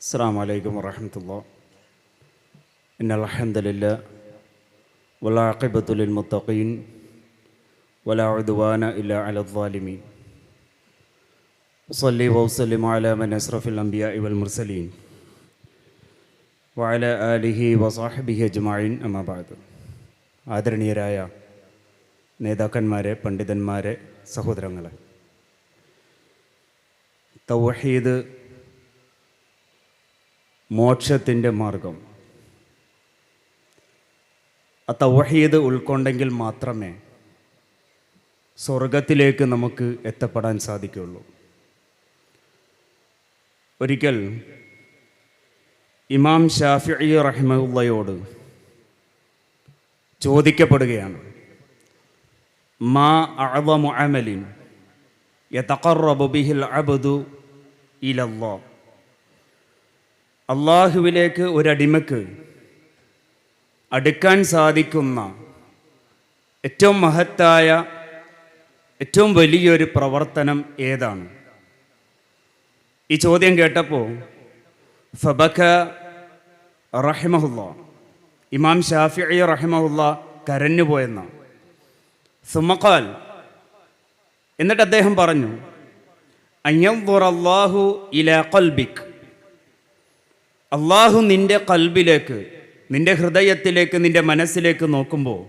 السلام عليكم ورحمة الله إن الحمد لله والعاقبة للمتقين ولا عدوان إلا على الظالمين أصلي وأسلم على من أشرف الأنبياء والمرسلين وعلى آله وصحبه أجمعين أما بعد ആദരണീയരായ നേതാക്കന്മാരെ പണ്ഡിതന്മാരെ സഹോദരങ്ങളെ തൗഹീദ് മോക്ഷത്തിന്റെ മാർഗം. ആ തൗഹീദ് ഉൾക്കൊണ്ടെങ്കിൽ മാത്രമേ സ്വർഗത്തിലേക്ക് നമുക്ക് എത്തപ്പെടാൻ സാധിക്കുകയുള്ളൂ. ഒരിക്കൽ ഇമാം ഷാഫി റഹ്മുള്ളയോട് ചോദിക്കപ്പെടുകയാണ് മാ അഴവ അമലിൻ യതഖറബു ബിഹിൽ അബ്ദു ഇലല്ലാഹ് അള്ളാഹുവിലേക്ക് ഒരടിമക്ക് അടുക്കാൻ സാധിക്കുന്ന ഏറ്റവും മഹത്തായ ഏറ്റവും വലിയൊരു പ്രവർത്തനം ഏതാണ്? ഈ ചോദ്യം കേട്ടപ്പോൾ ഫബക്ക റഹിമഹുല്ല ഇമാം ഷാഫി റഹിമഹുല്ല കരഞ്ഞുപോയെന്ന സുമക്കാൽ എന്നിട്ട് അദ്ദേഹം പറഞ്ഞു അയ്യല്ലാഹു ഇല കൽബിക് അള്ളാഹു നിന്റെ കൽബിലേക്ക് നിന്റെ ഹൃദയത്തിലേക്ക് നിന്റെ മനസ്സിലേക്ക് നോക്കുമ്പോൾ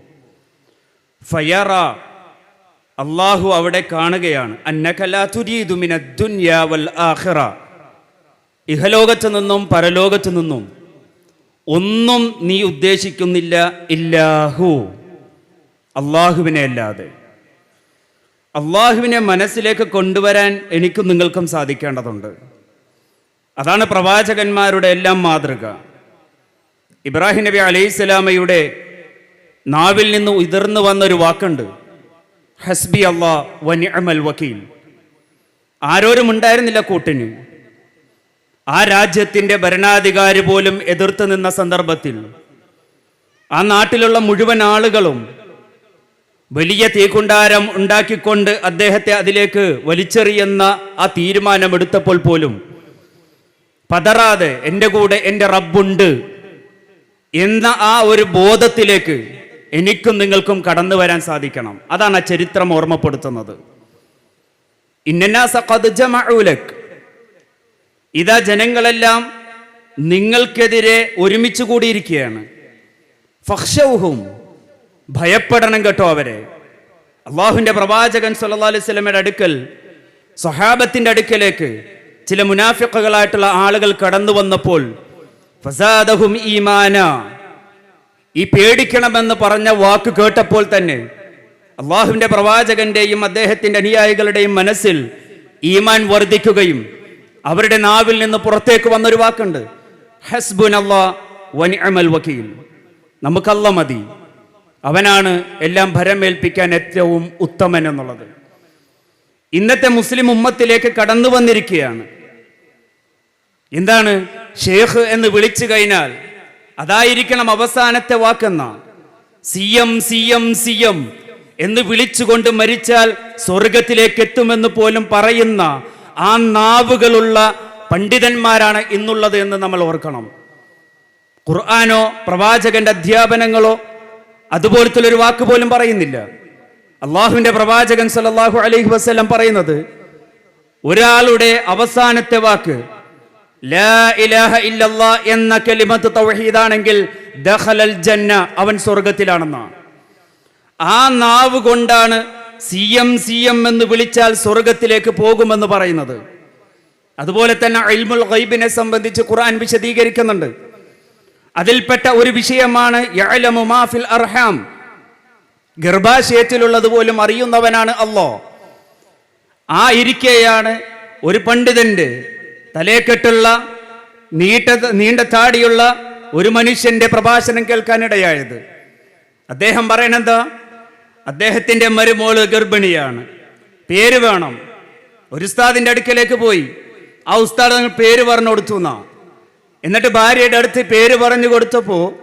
ഫയറ അള്ളാഹു അവിടെ കാണുകയാണ്. ആഖിറ. ഇഹലോകത്ത് നിന്നും പരലോകത്ത് നിന്നും ഒന്നും നീ ഉദ്ദേശിക്കുന്നില്ല ഇല്ലാഹു. അള്ളാഹുവിനെ അല്ലാതെ. അള്ളാഹുവിനെ മനസ്സിലേക്ക് കൊണ്ടുവരാൻ എനിക്കും നിങ്ങൾക്കും സാധിക്കേണ്ടതുണ്ട്. അതാണ് പ്രവാചകന്മാരുടെ എല്ലാം മാതൃക. ഇബ്രാഹിം നബി അലൈഹിസ്സലാമയുടെ നാവിൽ നിന്ന് ഉതിർന്നു വന്നൊരു വാക്കുണ്ട്. ഹസ്ബി അള്ളാ വനിഅമൽ വക്കീൽ ആരോരും ഉണ്ടായിരുന്നില്ല കൂട്ടിന്. ആ രാജ്യത്തിന്റെ ഭരണാധികാരി പോലും എതിർത്ത് നിന്ന സന്ദർഭത്തിൽ ആ നാട്ടിലുള്ള മുഴുവൻ ആളുകളും വലിയ തീക്കുണ്ടാരം ഉണ്ടാക്കിക്കൊണ്ട് അദ്ദേഹത്തെ അതിലേക്ക് വലിച്ചെറിയുന്ന ആ തീരുമാനമെടുത്തപ്പോൾ പോലും പതറാതെ എന്റെ കൂടെ എന്റെ റബ്ബുണ്ട് എന്ന ആ ഒരു ബോധത്തിലേക്ക് എനിക്കും നിങ്ങൾക്കും കടന്നു വരാൻ സാധിക്കണം. അതാണ് ആ ചരിത്രം ഓർമ്മപ്പെടുത്തുന്നത്. ഇതാ ജനങ്ങളെല്ലാം നിങ്ങൾക്കെതിരെ ഒരുമിച്ച് കൂടിയിരിക്കുകയാണ്. ഫഹ്ഷൗഹും ഭയപ്പെടണം കേട്ടോ അവരെ. അള്ളാഹുവിന്റെ പ്രവാചകൻ സല്ലാ അലൈഹി അടുക്കൽ സ്വഹാബത്തിന്റെ അടുക്കലേക്ക് ചില മുനാഫിക്കുകളായിട്ടുള്ള ആളുകൾ കടന്നു വന്നപ്പോൾ ഈമാന. ഈ പേടിക്കണമെന്ന് പറഞ്ഞ വാക്ക് കേട്ടപ്പോൾ തന്നെ അള്ളാഹുവിന്റെ പ്രവാചകന്റെയും അദ്ദേഹത്തിന്റെ അനുയായികളുടെയും മനസ്സിൽ ഈമാൻ വർദ്ധിക്കുകയും അവരുടെ നാവിൽ നിന്ന് പുറത്തേക്ക് വന്നൊരു വാക്കുണ്ട് ഹസ്ബുൻ വക്കീൽ നമുക്കല്ല മതി. അവനാണ് എല്ലാം ഭരമേൽപ്പിക്കാൻ ഏറ്റവും ഉത്തമൻ എന്നുള്ളത്. ഇന്നത്തെ മുസ്ലിം ഉമ്മത്തിലേക്ക് കടന്നു വന്നിരിക്കുകയാണ്. എന്താണ്? ഷേഖ് എന്ന് വിളിച്ചു കഴിഞ്ഞാൽ അതായിരിക്കണം അവസാനത്തെ വാക്കെന്ന. C M C M C M എന്ന് വിളിച്ചുകൊണ്ട് മരിച്ചാൽ സ്വർഗത്തിലേക്ക് എത്തുമെന്ന് പോലും പറയുന്ന ആ നാവുകളുള്ള പണ്ഡിതന്മാരാണ് ഇന്നുള്ളത് എന്ന് നമ്മൾ ഓർക്കണം. ഖുർആാനോ പ്രവാചകന്റെ അധ്യാപനങ്ങളോ അതുപോലത്തെ ഒരു വാക്ക് പോലും പറയുന്നില്ല. അള്ളാഹുവിന്റെ പ്രവാചകൻ സല്ലല്ലാഹു അലൈഹി വസല്ലം പറയുന്നത് ഒരാളുടെ അവസാനത്തെ വാക്ക് എന്ന കലിമത്ത് തൗഹീദാണെങ്കിൽ ജന്ന അവൻ സ്വർഗത്തിലാണെന്നാണ് ആ നാവ് കൊണ്ടാണ് സി എം സി എം എന്ന് വിളിച്ചാൽ സ്വർഗത്തിലേക്ക് പോകുമെന്ന് പറയുന്നത്. അതുപോലെ തന്നെ ഇൽമുൽ ഗൈബിനെ സംബന്ധിച്ച് ഖുർആൻ വിശദീകരിക്കുന്നുണ്ട്. അതിൽപ്പെട്ട ഒരു വിഷയമാണ് യഅലമു അർഹാം ഗർഭാശയത്തിലുള്ളത് പോലും അറിയുന്നവനാണ് അല്ലോ ആ ഇരിക്കെയാണ് ഒരു പണ്ഡിതന്റെ തലേക്കെട്ടുള്ള നീട്ട നീണ്ട താടിയുള്ള ഒരു മനുഷ്യന്റെ പ്രഭാഷണം കേൾക്കാനിടയായത്. അദ്ദേഹം പറയണെന്താ? അദ്ദേഹത്തിന്റെ മരുമോൾ ഗർഭിണിയാണ്. പേര് വേണം. ഒരു ഉസ്താദിന്റെ അടുക്കലേക്ക് പോയി. ആ ഉസ്താദ് പേര് പറഞ്ഞു കൊടുത്തു എന്നാ. എന്നിട്ട് ഭാര്യയുടെ അടുത്ത് പേര് പറഞ്ഞു കൊടുത്തപ്പോൾ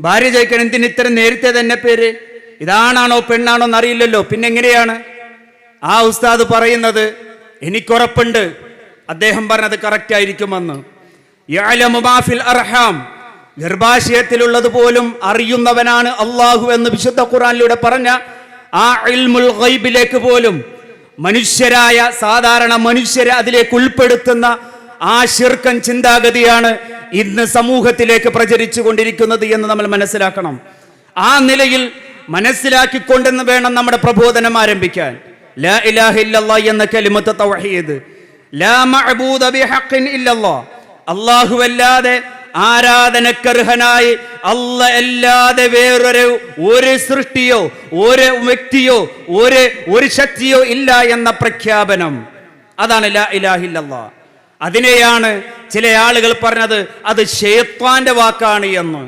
ഭാര്യ ചോദിക്കണം എന്തിന് ഇത്ര നേരത്തെ തന്നെ പേര്? ഇതാണാണോ പെണ്ണാണോ എന്നറിയില്ലല്ലോ. പിന്നെ എങ്ങനെയാണ്? ആ ഉസ്താദ് പറയുന്നത് എനിക്കുറപ്പുണ്ട് അദ്ദേഹം പറഞ്ഞത് കറക്റ്റ് ആയിരിക്കുമെന്ന്. അർഹാം. ഗർഭാശയത്തിലുള്ളത് പോലും അറിയുന്നവനാണ് അള്ളാഹു എന്ന് വിശുദ്ധ ഖുറാനിലൂടെ പറഞ്ഞ ആ ഇൽമുൽ ഗൈബിലേക്ക് പോലും മനുഷ്യരായ സാധാരണ മനുഷ്യരെ അതിലേക്ക് ഉൾപ്പെടുത്തുന്ന ആ ശിർക്കൻ ചിന്താഗതിയാണ് ഇന്ന് സമൂഹത്തിലേക്ക് പ്രചരിച്ചു കൊണ്ടിരിക്കുന്നത് എന്ന് നമ്മൾ മനസ്സിലാക്കണം. ആ നിലയിൽ മനസ്സിലാക്കിക്കൊണ്ടെന്ന് വേണം നമ്മുടെ പ്രബോധനം ആരംഭിക്കാൻ. ലാ ഇലാഹ ഇല്ലല്ലാ എന്ന കലിമത്ത് തൗഹീദ്. ലാ മഅബൂദ ബിഹഖിൻ ഇല്ലല്ലാ അല്ലാഹുവല്ലാതെ ആരാധനക്കർഹനായി അല്ല അല്ലാതെ വേറൊരു ഒരു സൃഷ്ടിയോ ഒരു വ്യക്തിയോ ഒരു ഒരു ശക്തിയോ ഇല്ല എന്ന പ്രഖ്യാപനം. അതാണ് ലാ ഇലാഹില്ലല്ലാ അതിനെയാണ് ചില ആളുകൾ പറഞ്ഞത് അത് ഷെയ്ത്താന്റെ വാക്കാണ് എന്ന്.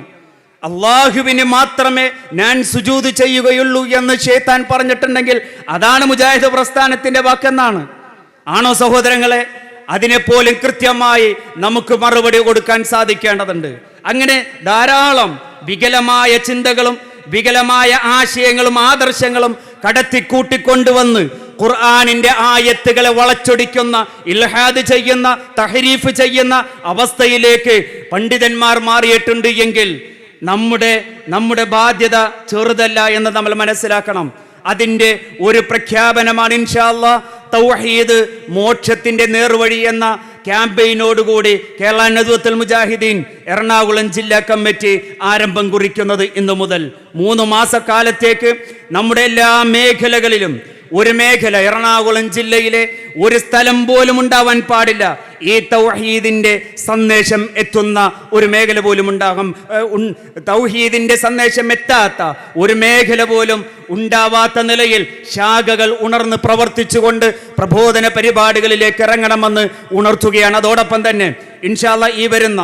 അള്ളാഹുവിന് മാത്രമേ ഞാൻ സുജൂത് ചെയ്യുകയുള്ളൂ എന്ന് ചേത്താൻ പറഞ്ഞിട്ടുണ്ടെങ്കിൽ അതാണ് മുജാഹിദ് പ്രസ്ഥാനത്തിന്റെ വാക്കെന്നാണ്. ആണോ സഹോദരങ്ങളെ? അതിനെപ്പോലും കൃത്യമായി നമുക്ക് മറുപടി കൊടുക്കാൻ സാധിക്കേണ്ടതുണ്ട്. അങ്ങനെ ധാരാളം വികലമായ ചിന്തകളും വികലമായ ആശയങ്ങളും ആദർശങ്ങളും കടത്തിക്കൂട്ടിക്കൊണ്ടുവന്ന് ഖുർആാനിന്റെ ആയത്തുകളെ വളച്ചൊടിക്കുന്ന ഇൽഹാദ് ചെയ്യുന്ന തഹരീഫ് ചെയ്യുന്ന അവസ്ഥയിലേക്ക് പണ്ഡിതന്മാർ മാറിയിട്ടുണ്ട് എങ്കിൽ നമ്മുടെ നമ്മുടെ ബാധ്യത ചെറുതല്ല എന്ന് നമ്മൾ മനസ്സിലാക്കണം. അതിന്റെ ഒരു പ്രഖ്യാപനമാണ് ഇൻഷാല്ല തൗഹീദ് മോക്ഷത്തിന്റെ നേർവഴി എന്ന ക്യാമ്പയിനോടുകൂടി കേരള നദുവത്തുൽ മുജാഹിദ്ദീൻ എറണാകുളം ജില്ലാ കമ്മിറ്റി ആരംഭം കുറിക്കുന്നത് ഇന്നു മുതൽ. മൂന്ന് മാസക്കാലത്തേക്ക് നമ്മുടെ എല്ലാ മേഖലകളിലും ഒരു മേഖല എറണാകുളം ജില്ലയിലെ ഒരു സ്ഥലം പോലും ഉണ്ടാവാൻ പാടില്ല. ഈ തൗഹീദിന്റെ സന്ദേശം എത്തുന്ന ഒരു മേഖല പോലും ഉണ്ടാകും. തൗഹീദിന്റെ സന്ദേശം എത്താത്ത ഒരു മേഖല പോലും ഉണ്ടാവാത്ത നിലയിൽ ശാഖകൾ ഉണർന്ന് പ്രവർത്തിച്ചുകൊണ്ട് പ്രബോധന പരിപാടികളിലേക്ക് ഇറങ്ങണമെന്ന് ഉണർത്തുകയാണ്. അതോടൊപ്പം തന്നെ ഇൻഷാല്ല ഈ വരുന്ന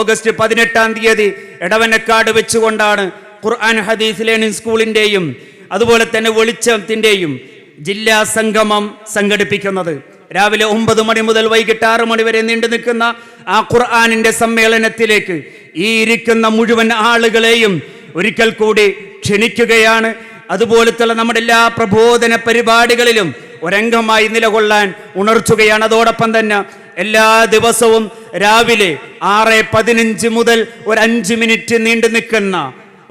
ഓഗസ്റ്റ് പതിനെട്ടാം തീയതി എടവനക്കാട് വെച്ചുകൊണ്ടാണ് ഖുർആൻ ഹദീസ് ലേണിംഗ് സ്കൂളിന്റെയും അതുപോലെ തന്നെ വെളിച്ചത്തിന്റെയും ജില്ലാ സംഗമം സംഘടിപ്പിക്കുന്നത്. രാവിലെ ഒമ്പത് മണി മുതൽ വൈകിട്ട് ആറ് മണി വരെ നീണ്ടു നിൽക്കുന്ന ആ ഖുർആാനിന്റെ സമ്മേളനത്തിലേക്ക് ഈ ഇരിക്കുന്ന മുഴുവൻ ആളുകളെയും ഒരിക്കൽ കൂടി ക്ഷണിക്കുകയാണ്. അതുപോലത്തുള്ള നമ്മുടെ എല്ലാ പ്രബോധന പരിപാടികളിലും ഒരംഗമായി നിലകൊള്ളാൻ ഉണർത്തുകയാണ്. അതോടൊപ്പം തന്നെ എല്ലാ ദിവസവും രാവിലെ ആറ് പതിനഞ്ച് മുതൽ ഒരു അഞ്ച് മിനിറ്റ് നീണ്ടു നിൽക്കുന്ന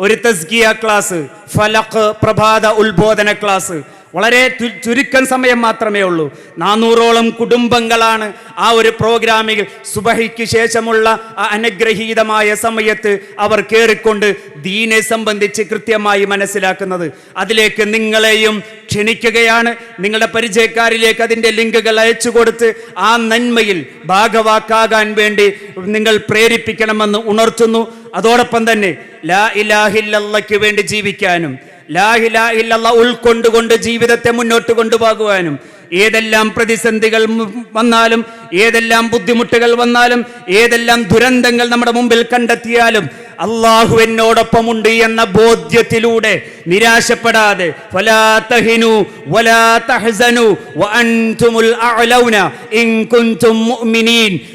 ഒരു തസ്കിയ ക്ലാസ് ഫലഖ് പ്രഭാത ഉത്ബോധന ക്ലാസ്. വളരെ ചുരുക്കം സമയം മാത്രമേ ഉള്ളൂ. നാനൂറോളം കുടുംബങ്ങളാണ് ആ ഒരു പ്രോഗ്രാമിൽ സുബഹിക്ക് ശേഷമുള്ള ആ അനുഗ്രഹീതമായ സമയത്ത് അവർ കയറിക്കൊണ്ട് ദീനെ സംബന്ധിച്ച് കൃത്യമായി മനസ്സിലാക്കുന്നത്. അതിലേക്ക് നിങ്ങളെയും ക്ഷണിക്കുകയാണ്. നിങ്ങളുടെ പരിചയക്കാരിലേക്ക് അതിന്റെ ലിങ്കുകൾ അയച്ചു കൊടുത്ത് ആ നന്മയിൽ ഭാഗവാക്കാകാൻ വേണ്ടി നിങ്ങൾ പ്രേരിപ്പിക്കണമെന്ന് ഉണർത്തുന്നു. അതോടൊപ്പം തന്നെ ലാ ഇലാഹില്ലയ്ക്ക് വേണ്ടി ജീവിക്കാനും ലാ ഇലാഹ ഇല്ലല്ലാഹ് ഉൾക്കൊണ്ടുകൊണ്ട് ജീവിതത്തെ മുന്നോട്ട് കൊണ്ടുപോകുവാനും ഏതെല്ലാം പ്രതിസന്ധികൾ വന്നാലും ഏതെല്ലാം ബുദ്ധിമുട്ടുകൾ വന്നാലും ഏതെല്ലാം ദുരന്തങ്ങൾ നമ്മുടെ മുമ്പിൽ കണ്ടെത്തിയാലും അള്ളാഹു എന്നോടൊപ്പമുണ്ട് എന്ന ബോധ്യത്തിലൂടെ നിരാശപ്പെടാതെ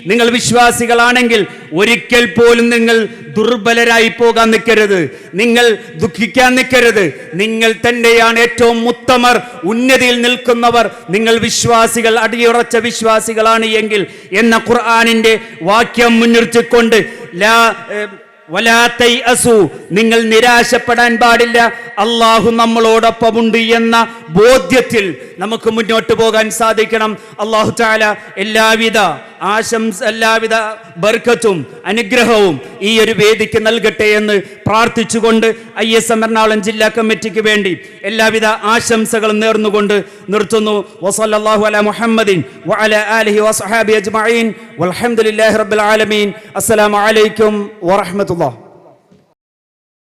നിങ്ങൾ വിശ്വാസികളാണെങ്കിൽ ഒരിക്കൽ പോലും നിങ്ങൾ ദുർബലരായി പോകാൻ നിൽക്കരുത് നിങ്ങൾ ദുഃഖിക്കാൻ നിൽക്കരുത് നിങ്ങൾ തന്നെയാണ് ഏറ്റവും ഉത്തമർ ഉന്നതിയിൽ നിൽക്കുന്നവർ. നിങ്ങൾ വിശ്വാസികൾ അടിയുറച്ച വിശ്വാസികളാണ് എങ്കിൽ എന്ന ഖുർആാനിന്റെ വാക്യം മുൻനിർത്തിക്കൊണ്ട് ലാ വലാത്തൈ അസു. നിങ്ങൾ നിരാശപ്പെടാൻ പാടില്ല. അള്ളാഹു നമ്മളോടൊപ്പമുണ്ട് എന്ന ബോധ്യത്തിൽ നമുക്ക് മുന്നോട്ട് പോകാൻ സാധിക്കണം. അള്ളാഹു ചാല എല്ലാവിധ ആശംസ എല്ലാവിധ ബർക്കത്തും അനുഗ്രഹവും ഈ ഒരു വേദിക്ക് നൽകട്ടെ എന്ന് പ്രാർത്ഥിച്ചുകൊണ്ട് ഐ എസ് എം എറണാകുളം ജില്ലാ കമ്മിറ്റിക്ക് വേണ്ടി എല്ലാവിധ ആശംസകളും നേർന്നുകൊണ്ട് നിർത്തുന്നു. വസല്ലല്ലാഹു അല മുഹമ്മദിൻ വഅല ആലിഹി വസഹാബി അജ്മഈൻ. വൽഹംദുലില്ലാഹി റബ്ബിൽ ആലമീൻ. അസ്സലാമു അലൈക്കും വറഹ്മത്തുള്ളാഹി.